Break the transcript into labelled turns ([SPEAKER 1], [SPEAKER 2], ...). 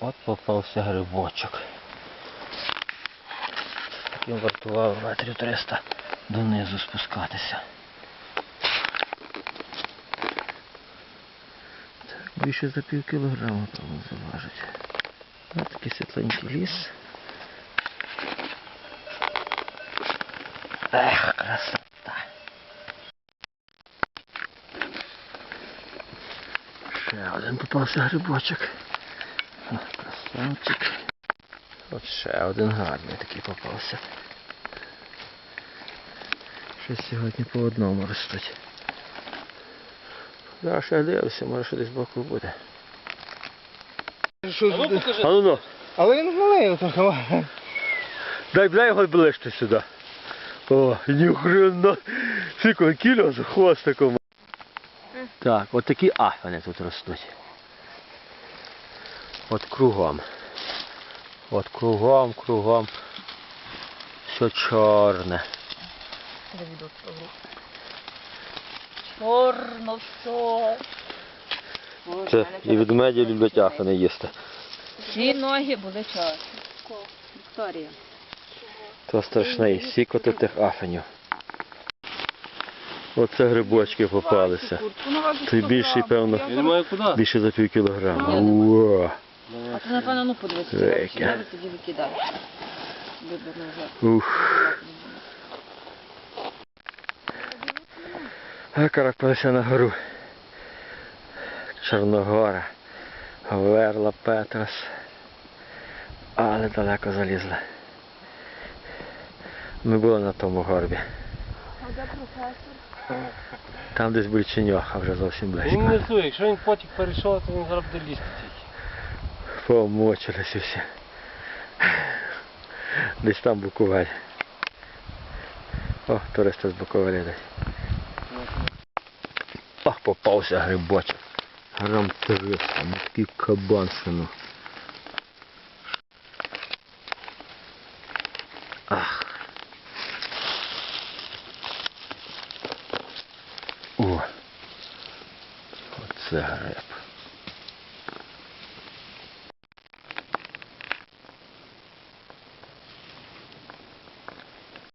[SPEAKER 1] От попався грибочок. Таким вартував метрів 300 донизу спускатися. Так, більше за пів кілограма, певно, заважить. Ось такий світленький ліс. Ех, красота. Ще один попався грибочок. О, Красавчик. От ще один гарний такий попався. Щось сьогодні по одному ростуть. Зараз ще дивився, може що десь боку буде.
[SPEAKER 2] Що
[SPEAKER 1] А ну ну,
[SPEAKER 2] Але він малий трохи.
[SPEAKER 1] дай дай його ближче сюди. О, ніхрена. Скільки кіло з хвостиком. Так, от такі афани тут ростуть. От кругом. От кругом, кругом. Все чорне.
[SPEAKER 3] Чорно все.
[SPEAKER 1] Це і ведмеді люблять афани їсти.
[SPEAKER 3] Всі ноги були чорні. Вікторія.
[SPEAKER 1] То страшний сік от тих афанів. Оце грибочки попалися. Той більший, певно,
[SPEAKER 2] не
[SPEAKER 1] більше за пів кілограма. Уа.
[SPEAKER 3] А ти, напевно, ну подивися.
[SPEAKER 1] Веки.
[SPEAKER 3] Я тоді викидаю.
[SPEAKER 1] Ух. А на гору. Чорногора. Верла Петрос. Але далеко залізли. Ми були на тому горбі. Там десь Бриченьох, а вже зовсім близько.
[SPEAKER 2] Він
[SPEAKER 1] близько.
[SPEAKER 2] внизу, якщо він потік перейшов, то він зараз буде лізти.
[SPEAKER 1] Помочились усі. Десь там Буковель. О, туристи з Буковеля десь. Ах, попався грибочок. Грам 300, ну такий кабан сину. Ах. О. Оце гриб.